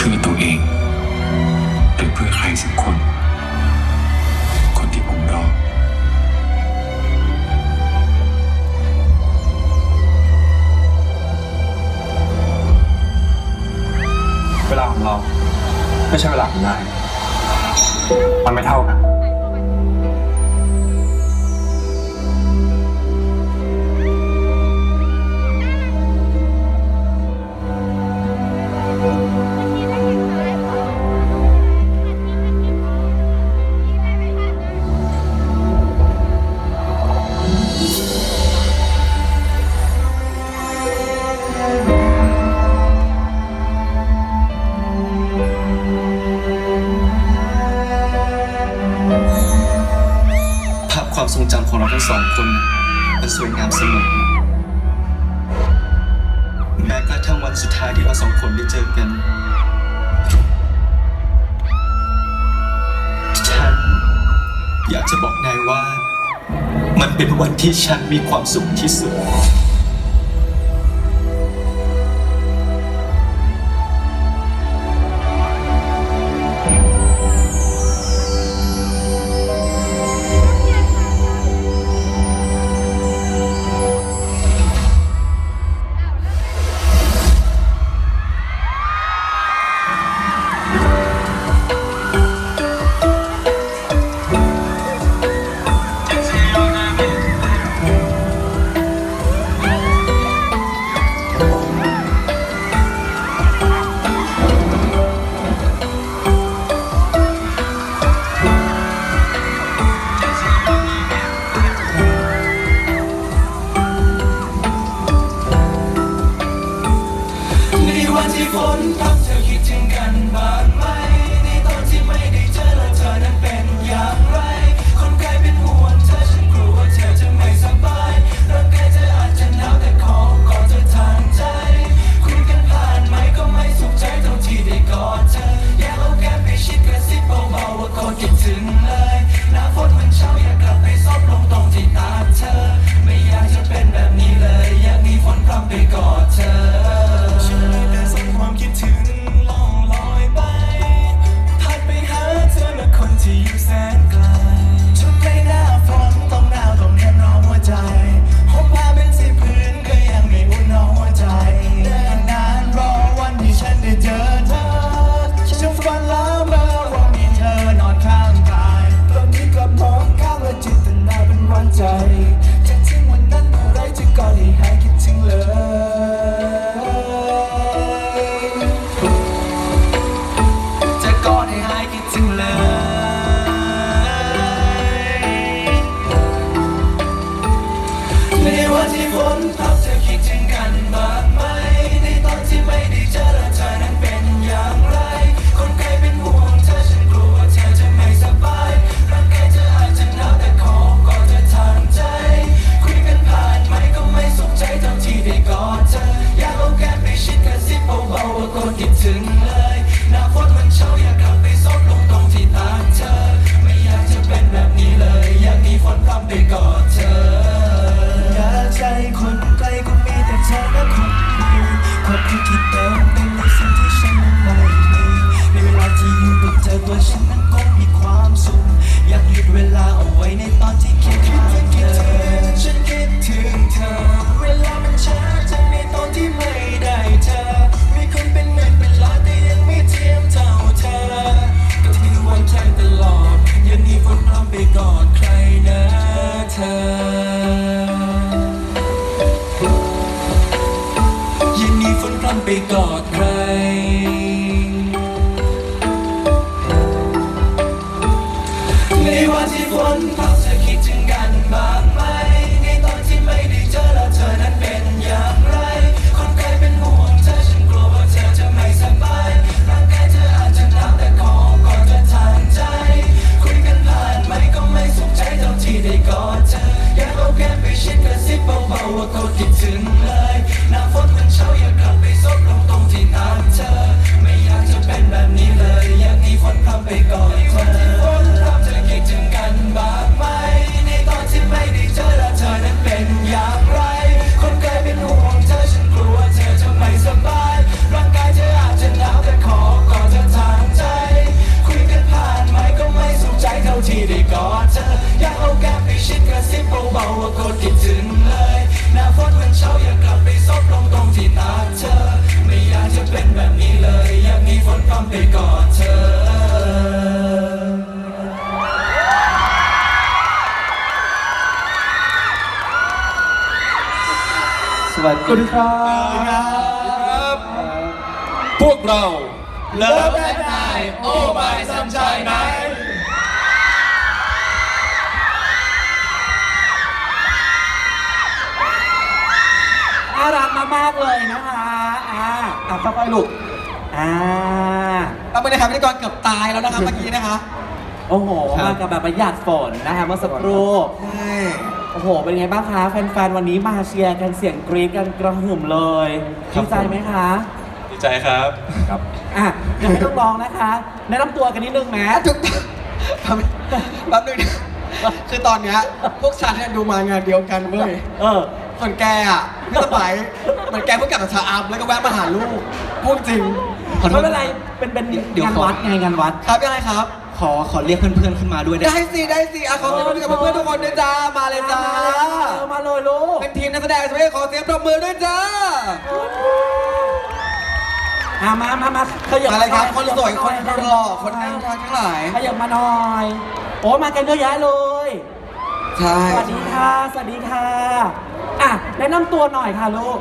เพื่อตัวเองหรือเพื่อใครสักคน คนที่ผมรอเวลาของเรา ไม่ใช่เวลาของนาย มันไม่เท่ากัน ภาพความทรงจำของเราทั้งสองคนมันสวยงามเสมอแม้กระทั่งวันสุดท้ายที่เราสองคนได้เจอกันฉันอยากจะบอกนายว่า มันเป็นวันที่ฉันมีความสุขที่สุด Before you. repito สวัสดีครับพวกเราเลิฟแอนไนโอ้บายซันชายไนน่ารักมากๆเลยนะคะอ่าอะค่อยๆลูกอ่าเราไม่ได้ครับพิธีกรเกือบตายแล้วนะครับเมื่อกี้นะคะ โอ้โห มากับแบบประหยัดฝนนะคะเมื่อสักครู่ ใช่ โอ้โห เป็นไงบ้างคะแฟนๆ วันนี้มาเชียร์กันเสียงกรี๊ดกันกระหึ่มเลยดีใจไหมคะดีใจครับ ครับอะยังไม่ต้องร้องนะคะแนะนำตัวกันนิดนึงแมถูกต้องแป๊บนึงนะคือตอนเนี้ยพวกฉันเนี่ยดูมางานเดียวกันเว้ยเออ ส่วนแกอะพี่สไปร์เหมือนแกเพิ่งกลับจากชาอัมแล้วก็แวะมาหาลูกพูดจริงไม่เป็นไร เป็นเป็นงานวัดไงงานวัด ครับยังไงครับ ขอขอเรียกเพื่อนๆขึ้นมาด้วยได้ได้สิได้สิอะขอเสียงปรบมือกับเพื่อนๆทุกคนด้วยจ้ามาเลยจ้าเออมาเลยลูกเป็นทีมนักแสดงใช่ไหมขอเสียงปรบมือด้วยจ้าอะมามามาขยับมาเลยครับหคนสวยคนขยับหล่อคนน่ารักทั้งหลายขยับมาหน่อย โอ้มากันเยอะแยะเลย ใช่สวัสดีค่ะ สวัสดีค่ะ อะแนะนำตัวหน่อยค่ะลูก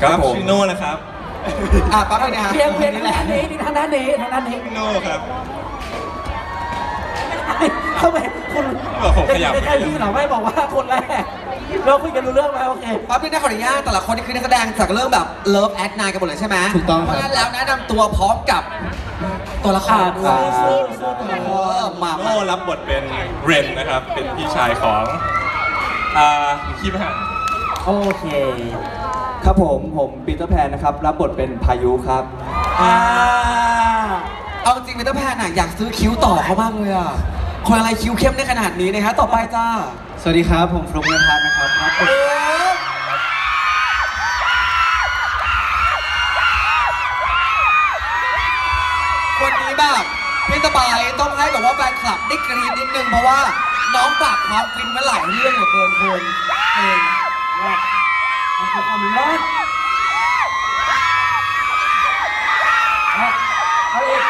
ครับผมชื่อโน่นะครับ อะแป๊บนึงนะฮะเพียงเพียงทางด้านนี้ทางด้านนี้ทางด้านนี้โน่ครับ เข้าไปคุณบอกผมขยับ ใกล้ๆพี่เหรอไม่บอกว่าคนแรกเราคุยกันรู้เรื่องไหมโอเคแป๊บนึงนะขออนุญาตแต่ละคนนี่คือนักแสดงจากเรื่องแบบ Love at Night กันหมดเลยใช่ไหมถูกต้องเพครับราะฉะนั้นแล้วแนะนำตัวพร้อมกับตัวละคอ่ารด้วยชื่อชื่อชื่อตัวเอละครอมาโน่รับบทเป็นเรนนะครับ เป็นพี่ชายของ อ่าคิมฮะโอเค ครับผมผมปีเตอร์แพนนะครับ รับบทเป็นพายุครับ อ่าเอาจริงเมตาแพนอะอยากซื้อคิ้วต่อเขามากเลยอะคนอะไรคิ้วเข้มได้ขนาดนี้นะฮะต่อไปจ้าสวัสดีครับ ผมฟลุ๊กนภัสนะครับรับบทคนนี้แบบพี่สบายต้องให้แบบว่าแฟนคลับได้กรี๊ดนิดนึงเพราะว่าน้องปราบความฟินมาหลายเรื่องเหลือเกินคุณเอง มันคือาเลิศเอาเอาอีก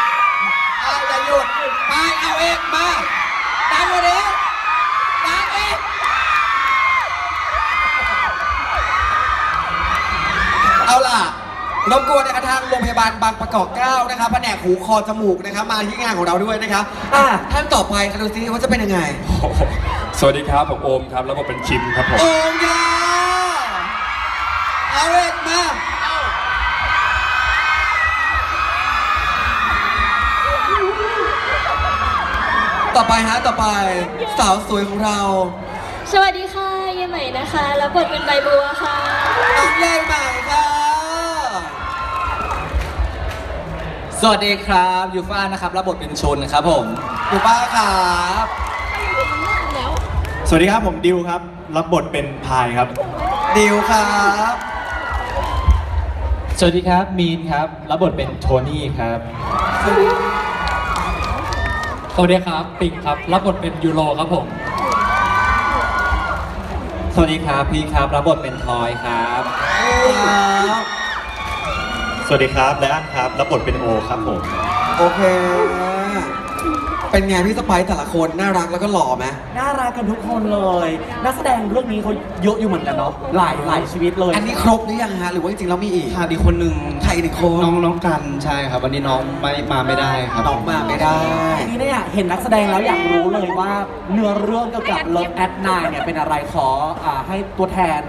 เอาอย่าหยุดไปเอาเองมาดังกว่านี้ดังอีกเอาล่ะรบกวนนะครับทางโรงพยาบาลบางประกอบเกล้านะครับแผนกหูคอจมูกนะครับมาที่งานของเราด้วยนะครับอะท่านต่อไปครับดูซิว่าจะเป็นยังไง สวัสดีครับ ผมโอมครับ แล้วผมเป็นคิมครับผม โอ้ยยา เอาเอกมาต่อไปฮะต่อไปสาวสวยของเราสวัสดีค่ะเยใหม่นะคะรับบทเป็นใบบัวค่ะน้องใหญ่ใหม่ค่ะสวัสดีครับยูฟ่านะครับรับบทเป็นชนครับผมอยู่ป้าครับสวัสดีครับผมดิวครับ รับบทเป็นพายครับ ดิวครับ สวัสดีครับ มีนครับ รับบทเป็นโทนี่ครับ สวัสดีครับ ปิงครับ รับบทเป็นยูโรครับผม สวัสดีครับพีครับ รับบทเป็นทอยครับ สวัสดีครับไลอันครับ รับบทเป็นโอครับผม โอเค เป็นไงพี่สไปซ์แต่ละคนน่ารักแล้วก็หล่อไหมน่ารักกันทุกคนเลย นักแสดงเรื่องนี้เขาเยอะอยู่เหมือนกันเนาะหลายหลายชีวิตเลยอันนี้ครบหรือยังฮะหรือว่าจริงๆแล้วมีอีก ขาดอีกคนหนึ่งใครอีกหนึ่งคน น้องน้องกันใช่ครับ วันนี้น้องไม่มาไม่ได้ครับน้องมาไม่ได้ ทีนี้เนี่ยเห็นนักแสดงแล้วอยากรู้เลยว่าเนื้อเรื่องเกี่ยวกับ Love at Night เนี่ยเป็นอะไรขออ่าให้ตัวแทน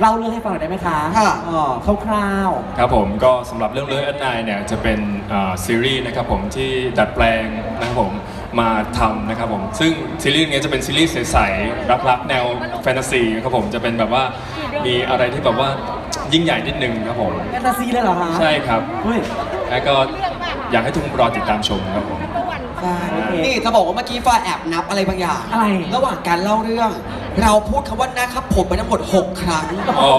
เล่าเรื่องให้ฟังหน่อยได้ไหมคะค่ะอ๋อคร่าวครับผมก็สำหรับเรื่องเลือดนายเนี่ยจะเป็นอ่าซีรีส์นะครับผมที่ดัดแปลงนะครับผมมาทำนะครับผมซึ่งซีรีส์นี้จะเป็นซีรีส์ใสๆรักๆแนวแฟนตาซีครับผมจะเป็นแบบว่ามีอะไรที่แบบว่ายิ่งใหญ่นิดนึงครับผมๆแฟนตาซีเลยเหรอคะใช่ครับ เฮ้ย แล้วก็อยากให้ทุกคนรอติดตามชมครับผม ใช่โอเคนี่จะบอกว่าเมื่อกี้ฟ้าแอบนับอะไรบางอย่าง อะไร ระหว่างการเล่าเรื่อง เราพูดคำว่านะครับผมไปทั้งหมด 6 ครั้งอ๋อ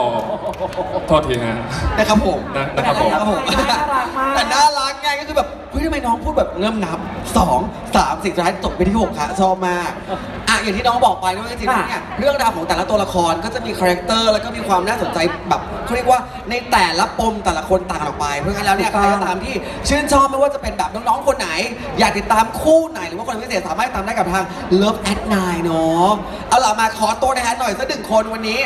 โทษทีฮะ นะครับผมนะนะครับผมนะครับผมน่ารักมาก แต่น่ารักไงก็คือแบบ ฮ้ยทำไมน้องพูดแบบเริ่มนับสองสามสี่สุดท้ายจบไปที่หกค่ะชอบมากอะอย่างที่น้องบอกไปว่าจริงๆแล้วเนี่ยเรื่องราวของแต่ละตัวละครก็จะมีคาแรคเตอร์แล้วก็มีความน่าสนใจแบบเขาเรียกว่าในแต่ละปมแต่ละคนต่างออกไป เพราะงั้นแล้วเนี่ยใครก็ตามที่ชื่นชอบไม่ว่าจะเป็นแบบน้องๆคนไหน อยากติดตามคู่ไหนหรือว่าคนพิเศษสามารถติดตามได้กับทาง Love at Nine เนาะเอาล่ะมาขอตัวนะฮะหน่อยสักหนึ่งคนวันนี้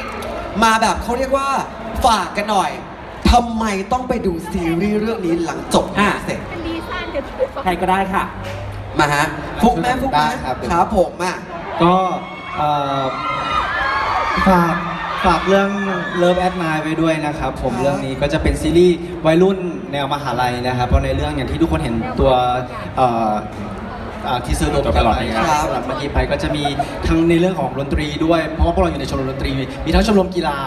มาแบบเขาเรียกว่าฝากกันหน่อยทำไมต้องไปดูซีรีส์เรื่องนี้หลังจบเสร็จ ใครก็ได้ค่ะ มาฮะฟุกแม่ฟุกแม่ได้ครับครับผมอะ ก็เอ่อฝากฝากเรื่อง Love at Nine ไว้ด้วยนะครับ ผมครับเรื่องนี้ก็จะเป็นซีรีส์วัยรุ่นแนวมหาลัยนะครับ เพราะในเรื่องอย่างที่ทุกคนเห็นตัวเอ่อที่ซื้อตัวตัวประประหหลลออดดนะครับสำหรับเมื่อกี้ไปก็จะมีทั้งในเรื่องของดนตรีด้วย เพราะว่าพวกเราอยู่ในชมรมดนตรี มีทั้งชมรมกีฬา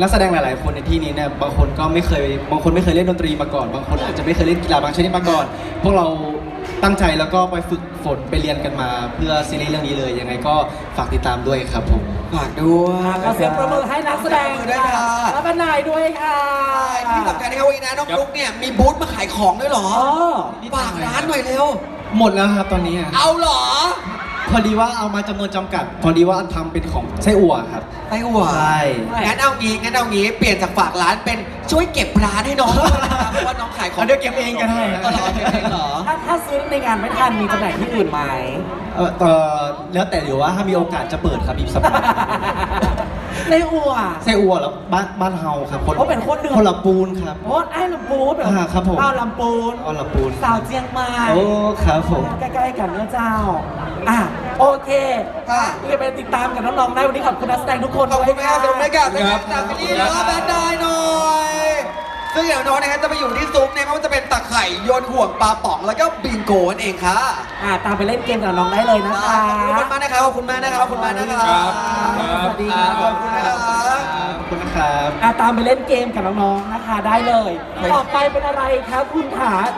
นักแสดงหลาย ๆ คนในที่นี้เนี่ยบางคนก็ไม่เคยบางคนไม่เคยเล่นดนตรีมาก่อน บางคนอาจจะไม่เคยเล่นกีฬาบางชนิดมาก่อน พวกเราตั้งใจแล้วก็ไปฝึกฝนไปเรียนกันมา เพื่อซีรีส์เรื่องนี้เลยยังไงก็ฝากติดตามด้วยครับผมฝากด้วยขอเสียงประมือให้นักแสดงด้วยค่ะและเป็นนายด้วยค่ะที่สำคัญนะครับวันนี้นะน้องฟลุกเนี่ยมีบูธมาขายของด้วยเหรออ๋อฝากร้านหน่อยเร็วหมดแล้วครับตอนนี้อะเอาเหรอ พอดีว่าเอามาจำนวนจำกัด พอดีว่าทำเป็นของไส้อั่วครับไต้หวันใช่ งั้นเอางี้งั้นเอางี้เปลี่ยนจากฝากร้านเป็นช่วยเก็บร้านให้น้อง ขายของเอาเดี๋ยวเก็บเองก็ได้นะเอาเหรอเก็บเองเหรอ ถ้าถ้าซื้อในงานไม่ทันมีจำหน่ายที่อื่นไหม เออเอ่อแล้วแต่เดี๋ยวว่าถ้ามีโอกาสจะเปิดครับอีกสัปดาห์ในอัว ไส้อั่วแล้วบ้านบ้านเฮาครับโอ้เป็นคนเหนือคนละปูนครับ โอ้ไอ้ลำปูนเหรออ่าครับผมอ้าวลำปูนอ๋อละปูน สาวเจียงใหม่ โอ้ครับผม ใกล้ๆกันเนื้อะเจ้า อะ โอเคค่ะ นี่ไปติดตามกับน้องๆได้วันนี้ขอบคุณนักแสดงทุกคนขอบคุณมากสำหรับรายการคนะครัรับบจากซีรีส์ล้อแบนได้หน่อย ซึ่งอย่างน้อยนะครับจะไปอยู่ที่ซุ้มเนี่ยไม่ว่าจะเป็นตักไข่โยนห่วงปลาป๋องแล้วก็บิงโกนั่นเองค่ะอะตามไปเล่นเกมกับน้องได้เลยนะคะขอบคุณมากนะครับขอบคุณมากนะครับขอบคุณมากนะครับครับสวัสดีครับขอบคุณนะครับขอบคุณนะครับอะตามไปเล่นเกมกับน้องๆนะคะได้เลย ต่อไปเป็นอะไรครับคุณขา